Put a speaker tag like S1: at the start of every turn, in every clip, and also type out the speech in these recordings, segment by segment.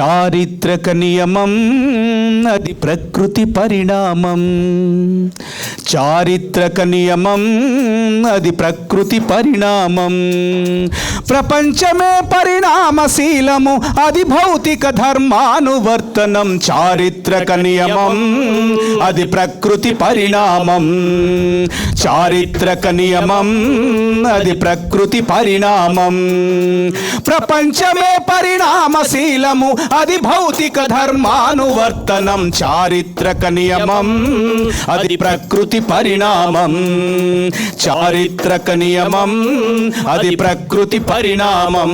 S1: చారిత్రక నియమం అది ప్రకృతి పరిణామం. చారిత్రక నియమం అది ప్రకృతి పరిణామం. ప్రపంచమే పరిణామశీలము అది భౌతిక ధర్మానువర్తనం. చారిత్రక నియమం అది ప్రకృతి పరిణామం. చారిత్రక నియమం అది ప్రకృతి పరిణామం. ప్రపంచమే పరిణామశీలము అది భౌతిక ధర్మానువర్తనం చారిత్రక నియమం అది ప్రకృతి పరిణామం. చారిత్రక నియమం అది ప్రకృతి పరిణామం.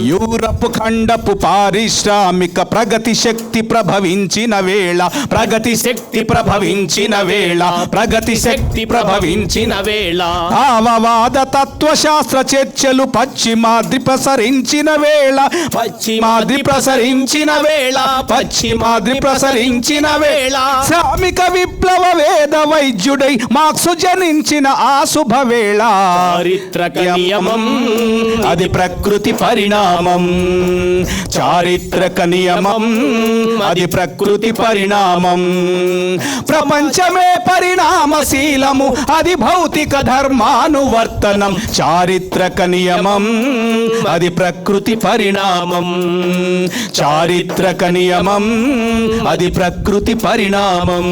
S1: యూరప్ ఖండపు పారిశ్రామిక ప్రగతి శక్తి ప్రభవించిన వేళ ప్రగతి శక్తి ప్రభవించిన వేళ ప్రగతి శక్తి ప్రభవించిన
S2: వేళ.
S1: భావవాద తత్వశాస్త్ర చర్చలు పశ్చిమాది ప్రసరించిన వేళ పశ్చిమాద్రి ప్రసరించిన వేళ పశ్చిమాద్రి ప్రసరించిన వేళ. శ్రామిక విప్లవ వేద వైద్యుడై మార్క్సు జనించిన ఆ శుభవేళ
S2: చారిత్రక నియమం
S1: అది ప్రకృతి పరిణామం. చారిత్రక నియమం అది ప్రకృతి పరిణామం. ప్రపంచమే పరిణామశీలము అది భౌతిక ధర్మానువర్తనం. చారిత్రక నియమం అది ప్రకృతి పరిణామం. చారిత్రక నియమం అది ప్రకృతి పరిణామం.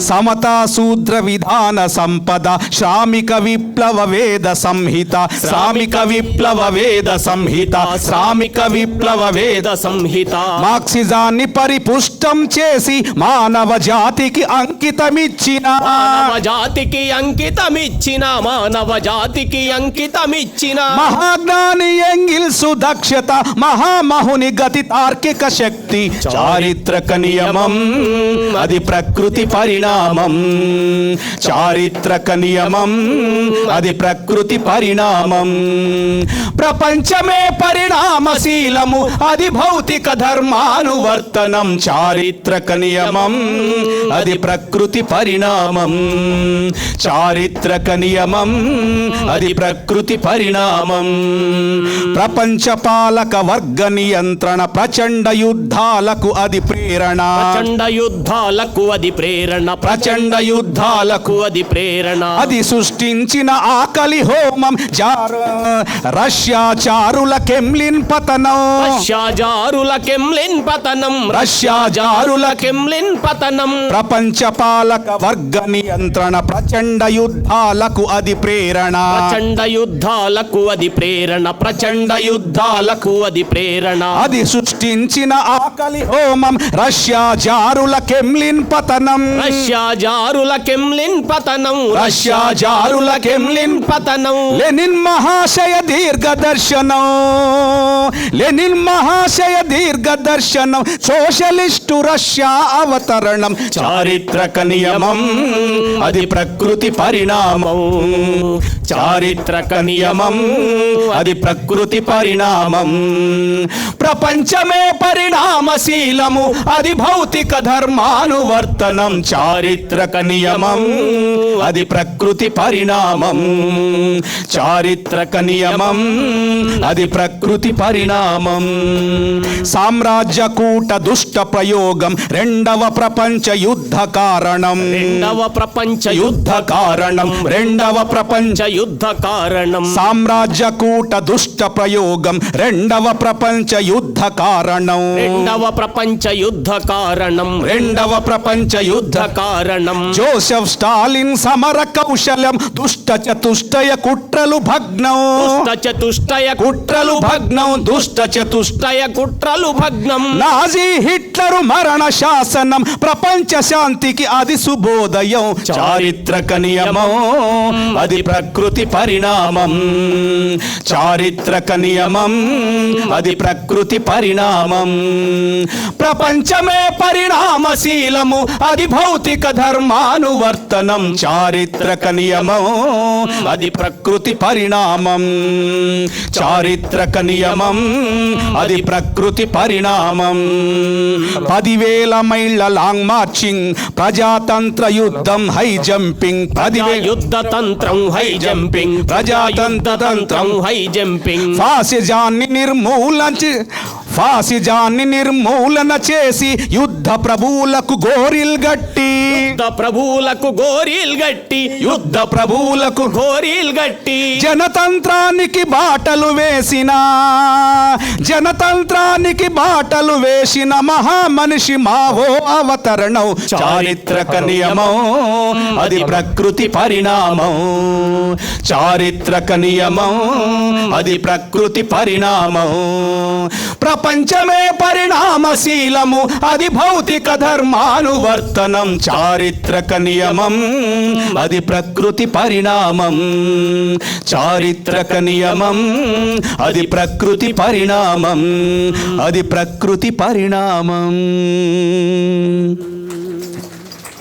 S1: సమతా శూద్ర విధాన సంపద శ్రామిక విప్లవ వేద సంహిత. శ్రామిక విప్లవ వేద సంహిత శ్రామిక విప్లవ వేద
S2: వేద సంహిత.
S1: మార్క్సిజాన్ని పరిపుష్టం చేసి మానవ జాతికి అంకితమిచ్చిన.
S2: మానవ జాతికి అంకితమిచ్చిన మానవ జాతికి అంకితమిచ్చిన.
S1: మహాజ్ఞాని ఎంగిల్సు దక్షత మహామహుని గతి తార్కిక శక్తి చారిత్రక నియమం అది ప్రకృతి పరిణామం. చారిత్రక నియమం అది ప్రకృతి పరిణామం. ప్రపంచమే పరిణామశీలము అది భౌతిక ధర్మానువర్తనం. చారిత్రక నియమం అది ప్రకృతి పరిణామం. చారిత్రక నియమం అది ప్రకృతి పరిణామం. ప్రపంచ పాలక వర్గ నియంత్రణ ప్రచండ యుద్ధాలకు అది ప్రేరణ.
S2: ప్రచండ యుద్ధాలకు అది ప్రేరణ.
S1: ప్రచండ యుద్ధాలకు
S2: అది ప్రేరణ.
S1: అది సృష్టించిన ఆకలి హోమం రష్యా చారుల కెమ్లిన్ పతనం.
S2: రష్యా జారుల కెమ్లిన్ పతనం.
S1: రష్యా జారుల
S2: కెమ్లిన్ పతనం.
S1: ప్రపంచ పాలక వర్గ నియంత్రణ ప్రచండ యుద్ధాలకు అది ప్రేరణ.
S2: ప్రచండ యుద్ధాలకు అది ప్రేరణ. ప్రచండ యుద్ధాలకు అది ప్రేరణ.
S1: అది సృష్టించిన ఆకలి హోమం రష్యా జారుల కెమ్లిన్ పతనం.
S2: రష్యా జారుల కెమ్లిన్ పతనం
S1: రష్యా జారుల కెమ్లిన్
S2: పతనం.
S1: లెనిన్ మహాశయ దీర్ఘ దర్శనం లెనిన్ మహాశయ దీర్ఘ దర్శనం సోషలిస్టు రష్యా అవతరణం. చారిత్రక నియమం అది ప్రకృతి పరిణామం. చారిత్రక నియమం అది ప్రకృతి పరిణామం. ప్రపంచమే పరిణామశీలము అది భౌతిక ధర్మానువర్తనం. చారిత్రక నియమం అది ప్రకృతి పరిణామం. చారిత్రక నియమం అది ప్రకృతి పరిణామం. సామ్రాజ్య కూట దుష్ట ప్రయోగం రెండవ ప్రపంచ యుద్ధ కారణం.
S2: రెండవ ప్రపంచ
S1: యుద్ధ కారణం రెండవ ప్రపంచ
S2: యుద్ధ కారణం.
S1: సామ్రాజ్య కూట దుష్ట ప్రయోగం రెండవ ప్రపంచ యుద్ధ కారణం.
S2: రెండవ ప్రపంచ యుద్ధ కారణం.
S1: రెండవ ప్రపంచ యుద్ధ
S2: కారణం.
S1: జోసెఫ్ స్టాలిన్ సమర కౌశలం దుష్ట చతుష్టయ కుట్రలు భగ్నం.
S2: దుష్ట చతుష్టయ
S1: కుట్రలు భగ్నం దుష్ట చతుష్ట
S2: కుష్టయ కుట్రలు భగ్నం.
S1: నాజీ హిట్లరు మరణ శాసనం ప్రపంచ శాంతికి అది శుభోదయం చారిత్రక నియమం. అది ప్రకృతి పరిణామం చారిత్రక నియమం అది ప్రకృతి పరిణామం. ప్రపంచమే పరిణామశీలము అది భౌతిక ధర్మానువర్తనం చారిత్రక నియమం అది ప్రకృతి పరిణామం. చారిత్రక నియమం అది ప్రకృతి పరిణామం. పదివేల మైళ్ళ లాంగ్ మార్చింగ్ ప్రజాతంత్ర యుద్ధం హై జంపింగ్. పదివేల
S2: యుద్ధ తంత్రం హై జంపింగ్.
S1: ప్రజాతంత్ర తంత్రం
S2: హై జంపింగ్.
S1: ఫాసిజాన్ని నిర్మూలన ఫాసిజాన్ని నిర్మూలన చేసి యుద్ధ ప్రభువులకు గోరిల్ గట్టి.
S2: యుద్ధ ప్రభువులకు గోరీలు గట్టి.
S1: యుద్ధ ప్రభువులకు
S2: గోరీలు గట్టి.
S1: జనతంత్రానికి బాటలు వేసిన జనతంత్రానికి బాటలు వేసిన మహామనిషి మాహో అవతరణం. చారిత్రక నియమం అది ప్రకృతి పరిణామం. చారిత్రక నియమం అది ప్రకృతి పరిణామం. ప్రపంచమే పరిణామశీలము అది భౌతిక ధర్మానువర్తనం చారిత్రక నియమం అది ప్రకృతి పరిణామం. చారిత్రక నియమం అది ప్రకృతి పరిణామం. అది ప్రకృతి పరిణామం.